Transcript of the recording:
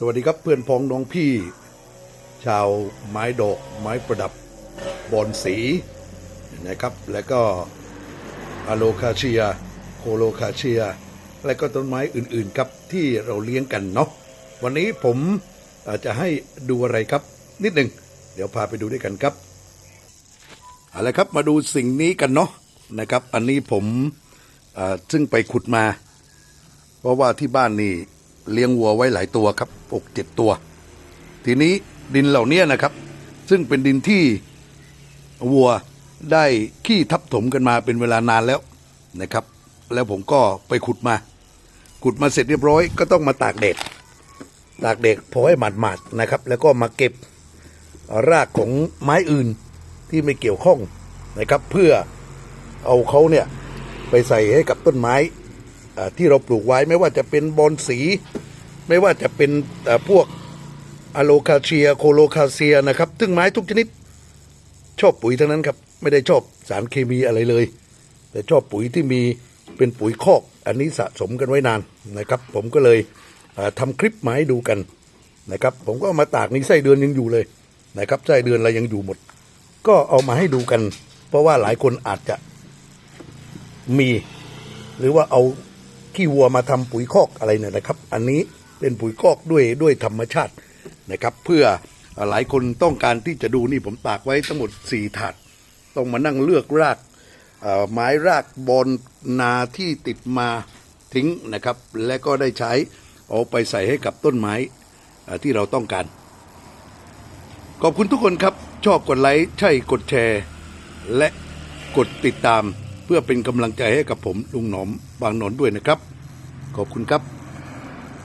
สวัสดีครับเพื่อนพ้องน้องพี่ ชาวไม้ดอกไม้ประดับบอนสีนะครับ และก็อะโลคาเชีย โคโลคาเชีย และก็ต้นไม้อื่นๆครับที่เราเลี้ยงกันเนาะวันนี้ผมอาจจะให้ดูอะไรครับ นิดหนึ่งเดี๋ยวพาไปดูด้วยกันครับเอาละครับมาดูสิ่งนี้กันเนาะนะครับ อันนี้ผมอ่าซึ่งไปขุดมา เพราะว่าที่บ้านนี่ เลี้ยงวัวไว้หลายตัวครับหกเจ็ดตัว ทีนี้ดินเหล่านี้นะครับ ซึ่งเป็นดินที่วัวได้ขี้ทับถมกันมาเป็นเวลานานแล้วนะครับ แล้วผมก็ไปขุดมา ขุดมาเสร็จเรียบร้อยก็ต้องมาตากแดดตากแดดพอให้หมาดๆนะครับ แล้วก็มาเก็บรากของไม้อื่นที่ไม่เกี่ยวข้องนะครับ เพื่อเอาเขาเนี่ยไปใส่ให้กับต้นไม้ ที่เราปลูกไว้ไม่ว่าจะเป็นบอนสี ไม่ว่าจะเป็นพวกอะโลคาเชียโคโลคาเซียนะครับซึ่งไม้ทุกชนิดชอบปุ๋ยทั้งนั้นครับ ไม่ได้ชอบสารเคมีอะไรเลย แต่ชอบปุ๋ยที่มีเป็นปุ๋ยคอก อันนี้สะสมกันไว้นานนะครับ ผมก็เลยอ่าทำคลิปมาให้ดูกันนะครับ ผมก็ามาตากนี่ไส้เดือนยังอยู่เลยนะครับไส้เดือนอะไรยังอยู่หมด ก็เอามาให้ดูกัน เพราะว่าหลายคนอาจจะมี หรือว่าเอา ขี้วัวมาทำปุ๋ยคอกอะไรเนี่ยนะครับ อันนี้เป็นปุ๋ยคอกด้วยด้วยธรรมชาตินะครับ เพื่อหลายคนต้องการที่จะดูนี่ผมตากไว้ทั้งหมดสี่ถาดต้องมานั่งเลือกรากไม้รากบอนนาที่ติดมาทิ้งนะครับ และก็ได้ใช้เอาไปใส่ให้กับต้นไม้ที่เราต้องการ ขอบคุณทุกคนครับ ชอบกดไลค์ใช่กดแชร์ และกดติดตาม เพื่อเป็นกำลังใจให้กับผมลุงหนอมบางหนอนด้วยนะครับ ขอบคุณครับ